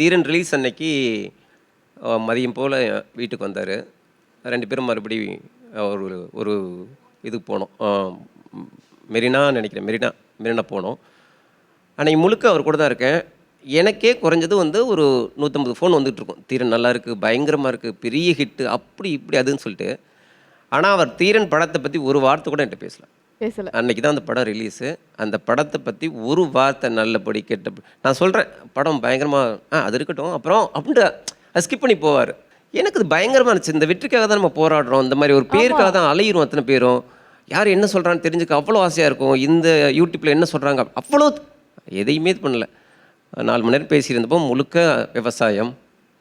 தீரன் release அன்னைக்கு மதியம் போல் வீட்டுக்கு வந்தார். ரெண்டு பேரும் மறுபடியும் ஒரு ஒரு இதுக்கு போனோம். மெரினா நினைக்கிறேன். மெரினா மெரினா போனோம். அன்னைக்கு முழுக்க அவர் கூட தான் இருக்கேன். எனக்கே குறைஞ்சது வந்து ஒரு நூற்றம்பது ஃபோன் வந்துட்டு இருக்கும். தீரன் நல்லா இருக்குது பயங்கரமாக இருக்குது பெரிய ஹிட்டு அப்படி இப்படி அதுன்னு சொல்லிட்டு. ஆனால் அவர் தீரன் படத்தை பற்றி ஒரு வார்த்தை கூட என்கிட்ட பேசலாம் பேசல. அன்னைக்கு தான் அந்த படம் ரிலீஸு அந்த படத்தை பற்றி ஒரு வார்த்தை நல்லபடி கெட்ட நான் சொல்கிறேன் படம் பயங்கரமாக ஆ அது இருக்கட்டும். அப்புறம் அப்படின்ட்டு அது ஸ்கிப் பண்ணி போவார். எனக்கு அது பயங்கரமாக இருந்துச்சு. இந்த வெற்றிக்காக தான் நம்ம போராடுறோம். இந்த மாதிரி ஒரு பேருக்காக தான் அலையிறோம் அத்தனை பேரும். யார் என்ன சொல்கிறான்னு தெரிஞ்சுக்க அவ்வளோ ஆசையாக இருக்கும். இந்த யூடியூப்பில் என்ன சொல்கிறாங்க அவ்வளோ எதையுமே இது பண்ணல. நாலு மணி நேரம் பேசியிருந்தப்போ முழுக்க விவசாயம்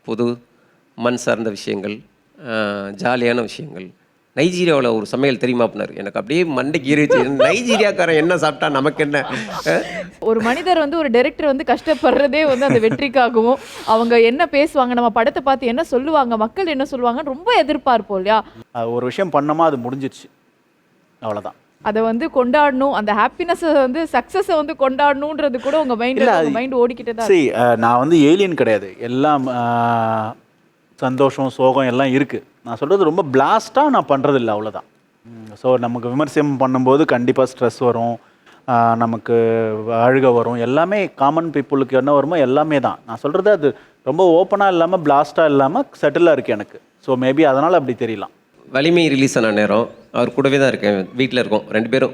பொது மண் சார்ந்த விஷயங்கள் ஜாலியான விஷயங்கள். நைஜீரியாவில் ஒரு சமையல் தெரியுமா அப்படின்னாரு. எனக்கு அப்படியே மண்டைக்கு ஏறிச்சு நைஜீரியாக்காரன் என்ன சாப்பிட்டா நமக்கு என்ன? ஒரு மனிதர் வந்து ஒரு டைரக்டர் வந்து கஷ்டப்படுறதே வந்து அந்த வெற்றிக்காகவும் அவங்க என்ன பேசுவாங்க நம்ம படத்தை பார்த்து என்ன சொல்லுவாங்க மக்கள் என்ன சொல்லுவாங்கன்னு ரொம்ப எதிர்பார்ப்போம் இல்லையா? ஒரு விஷயம் பண்ணோமா அது முடிஞ்சிடுச்சு அவ்வளோதான் அதை வந்து கொண்டாடணும் அந்த ஹாப்பினஸ் வந்து சக்சஸை வந்து கொண்டாடணுன்றது கூட உங்க மைண்ட் இல்ல, அது- உங்க மைண்ட் ஓடிக்கிட்டே தான் சரி நான் வந்து ஏலியன் கிடையாது. எல்லாம் சந்தோஷம் சோகம் எல்லாம் இருக்குது நான் சொல்கிறது ரொம்ப பிளாஸ்ட்டாக நான் பண்ணுறதில்ல அவ்வளோதான் ஸோ நமக்கு விமர்சனம் பண்ணும்போது கண்டிப்பாக ஸ்ட்ரெஸ் வரும். நமக்கு அழுக வரும். எல்லாமே காமன் பீப்புளுக்கு என்ன வருமோ எல்லாமே தான். நான் சொல்கிறது அது ரொம்ப ஓப்பனாக இல்லாமல் பிளாஸ்ட்டாக இல்லாமல் செட்டிலாக இருக்குது எனக்கு. ஸோ மேபி அதனால் அப்படி தெரியலாம். வலிமை ரிலீஸ் ஆன நேரம் அவர் கூடவே தான் இருக்கேன். வீட்டில் இருக்கோம் ரெண்டு பேரும்.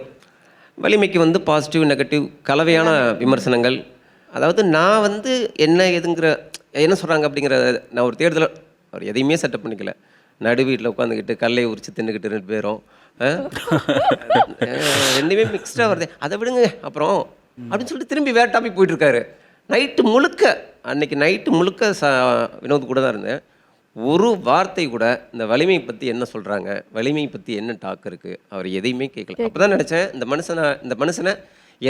வலிமைக்கு வந்து பாசிட்டிவ் நெகட்டிவ் கலவையான விமர்சனங்கள். அதாவது நான் வந்து என்ன எதுங்கிற என்ன சொல்கிறாங்க அப்படிங்கிற நான் ஒரு தேடுதல் அவர் எதையுமே செட்டப் பண்ணிக்கல. நடு வீட்டில் உட்காந்துக்கிட்டு கல்லை உரிச்சு தின்னுக்கிட்டு ரெண்டு பேரும். ரெண்டுமே மிக்ஸ்டாக வருது. அதை விடுங்க. அப்புறம் அப்படின்னு சொல்லிட்டு திரும்பி வேற டாபிக் போயிட்டு இருக்காரு நைட்டு முழுக்க அன்னைக்கு நைட்டு முழுக்க ச வினோத் கூட தான் இருந்தேன். ஒரு வார்த்தை கூட இந்த வலிமை பற்றி என்ன சொல்கிறாங்க வலிமை பற்றி என்ன டாக் இருக்குது அவர் எதையுமே கேட்கல அப்போ தான் நினச்சேன் இந்த மனுஷனை இந்த மனுஷனை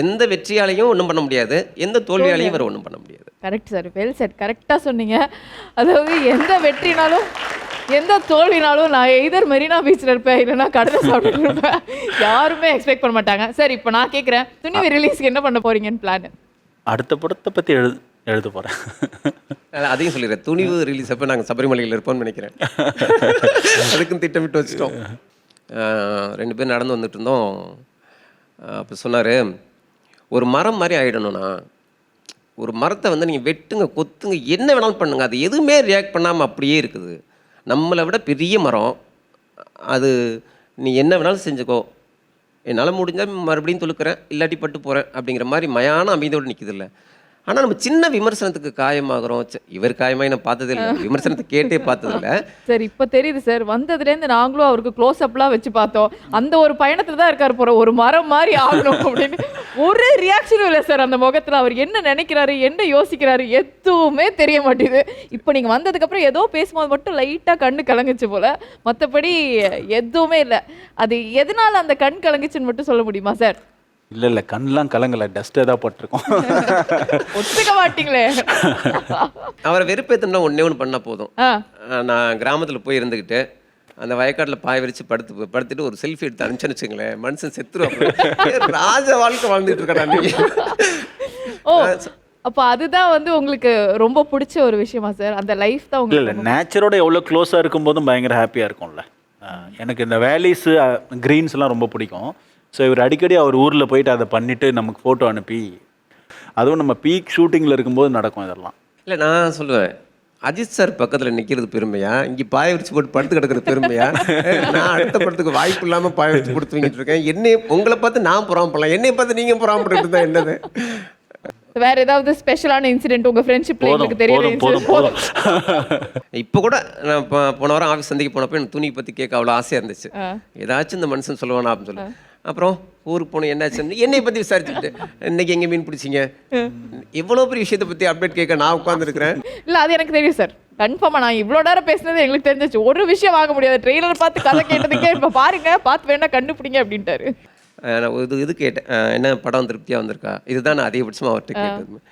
எந்த வெற்றியாலையும் ஒன்றும் பண்ண முடியாது. எந்த தோல்வியாலையும் இவர் ஒன்றும் பண்ண முடியாது. கரெக்ட் சார் வெல் செட் கரெக்டாக சொன்னீங்க. அதாவது எந்த வெற்றினாலும் எந்த தோல்வினாலும் நான் எய்தர் மெரினா பீச்சில் இருப்பேன் இல்லைன்னா கடலை சாப்பிட்டு இருப்பேன். யாருமே எக்ஸ்பெக்ட் பண்ண மாட்டாங்க. சரி இப்போ நான் கேட்குறேன் துணிவு ரிலீஸ்க்கு என்ன பண்ண போறீங்கன்னு பிளான் அடுத்த படத்தை பற்றி எழுது எழுத போகிறேன் அதையும் சொல்லிடுறேன். துணிவு ரிலீஸ் அப்போ நாங்கள் சபரிமலையில் இருப்போம்னு நினைக்கிறேன். அதுக்கும் திட்டமிட்டு வச்சிட்டோம். ரெண்டு பேரும் நடந்து வந்துட்டு இருந்தோம். அப்போ சொன்னார் ஒரு மரம் மாதிரி ஆகிடணும்னா ஒரு மரத்தை வந்து நீங்கள் வெட்டுங்க கொத்துங்க என்ன வேணாலும் பண்ணுங்கள் அது எதுவுமே ரியாக்ட் பண்ணாமல் அப்படியே இருக்குது. நம்மளை விட பெரிய மரம். அது நீ என்ன வேணாலும் செஞ்சுக்கோ. என்னால் முடிஞ்சால் மறுபடியும் தொழுக்கிறேன் இல்லாட்டி பட்டு போகிறேன் அப்படிங்கிற மாதிரி மயான அமைதியோடு நிற்குது ஆனால் நம்ம சின்ன விமர்சனத்துக்கு காயமாகறோம். இவர் காயமாகி நான் பார்த்ததே இல்லை விமர்சனத்தை கேட்டே பார்த்ததில்ல. சரி இப்போ தெரியுது சார் வந்ததுலேருந்து நாங்களும் அவருக்கு க்ளோஸ் அப்லாம் வச்சு பார்த்தோம். அந்த ஒரு பயணத்தில் தான் இருக்கார் போற ஒரு மரம் மாதிரி ஆகணும் அப்படின்னு. ஒரு ரியாக்ஷனும் இல்லை சார் அந்த முகத்தில் அவர் என்ன நினைக்கிறாரு என்ன யோசிக்கிறாரு எதுவுமே தெரிய மாட்டேங்குது. இப்போ நீங்கள் வந்ததுக்கப்புறம் ஏதோ பேசும்போது மட்டும் லைட்டாக கண்ணு கலங்குச்சு போல. மற்றபடி எதுவுமே இல்லை. அது எதனால அந்த கண் கலங்குச்சுன்னு மட்டும் சொல்ல முடியுமா சார் இல்லை இல்லை கண்ணெலாம் கலங்கலை. டஸ்ட் ஏதாவது பட்டிருக்கோம். ஒத்துக்க மாட்டீங்களே. அவரை வெறுப்பேற்றணும்னா ஒன்றே ஒன்று பண்ணால் போதும். நான் கிராமத்தில் போய் இருந்துக்கிட்டு அந்த வயக்காட்டில் பாய விரிச்சு படுத்து படுத்துட்டு ஒரு செல்ஃபி எடுத்து அனுப்பிச்சுன்னு வச்சுங்களேன் மனுஷன் செத்துருவான் ராஜ வாழ்க்கை வாழ்ந்துட்டு இருக்கேன் ஓ அப்போ அதுதான் வந்து உங்களுக்கு ரொம்ப பிடிச்ச ஒரு விஷயமா சார் அந்த லைஃப் தான் இல்லை இல்லை உங்களுக்கு நேச்சரோட எவ்வளோ க்ளோஸாக இருக்கும்போதும் பயங்கர ஹாப்பியாக இருக்கும்ல. எனக்கு இந்த வேலிஸு க்ரீன்ஸ்லாம் ரொம்ப பிடிக்கும். ஸோ இவர் அடிக்கடி அவர் ஊரில் போயிட்டு அதை பண்ணிவிட்டு நமக்கு ஃபோட்டோ அனுப்பி அதுவும் நம்ம பீக் ஷூட்டிங்கில் இருக்கும்போது நடக்கும் இதெல்லாம். இல்லை நான் சொல்லுவேன். அஜித் சார் பக்கத்தில் நிற்கிறது பெருமையா? இங்கே பாய விரிச்சு போட்டு படுத்து கிடக்கிறது பெருமையா? நான் அடுத்த படத்துக்கு வாய்ப்பு இல்லாமல் பாய விரிச்சு கொடுத்து தூங்கிட்டு இருக்கேன். என்னை உங்களை பார்த்து நான் புறாமப்படலாம். என்னை பார்த்து நீங்கள் புறாமப்பட்டு இருந்தா என்னது? வேற ஏதாவது ஸ்பெஷலான இன்சிடென்ட் உங்க ஃப்ரெண்ட்ஷிப்ல எங்களுக்கு தெரியல இப்போ கூட நான் போன வாரம் ஆஃபீஸ் சந்திக்கு போனப்போ எனக்கு துணி பற்றி கேட்க அவ்வளோ ஆசையாக இருந்துச்சு. ஏதாச்சும் இந்த மனுஷன் சொல்லுவானா அப்படின்னு சொல்லி அப்புறம் ஊருக்கு போனோம் என்னாச்சுன்னு என்னை பற்றி விசாரிச்சுட்டு இன்னைக்கு எங்கே மீன் பிடிச்சிங்க? இவ்வளோ பெரிய விஷயத்தை பற்றி அப்டேட் கேட்க நான் உட்காந்துருக்கிறேன் இல்ல அது எனக்கு தெரியும் சார் கன்ஃபார்மா நான் இவ்வளோ நேரம் பேசுனது எங்களுக்கு தெரிஞ்சிச்சு. ஒரு விஷயம் வாங்க முடியாது. ட்ரெய்லர் பார்த்து கதை கேட்டதுக்கே இப்போ பாருங்க பார்த்து வேணா கண்டுபிடிங்க அப்படின்ட்டாரு. நான் இது இது கேட்டேன். என்ன படம் திருப்தியாக வந்திருக்கா? இதுதான் நான் அதிகபட்சமாக அவர்கிட்ட கேட்டது.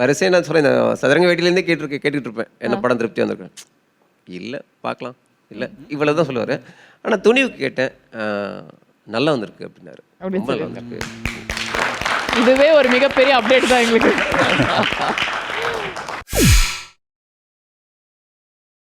வரிசையாக நான் சொல்கிறேன் இந்த சதுரங்க வேட்டிலேருந்தே கேட்டிருக்கேன் கேட்டுட்டு இருப்பேன். என்ன படம் திருப்தியாக வந்திருக்கேன் இல்லை பார்க்கலாம். இல்லை இவ்வளோ தான் சொல்லுவார். ஆனால் துணிவுக்கு கேட்டேன். நல்லா வந்திருக்கு அப்படின்னாரு. அப்படின்னு ரொம்ப நல்லா வந்திருக்கு. இதுவே ஒரு மிகப்பெரிய அப்டேட் தான் எங்களுக்கு.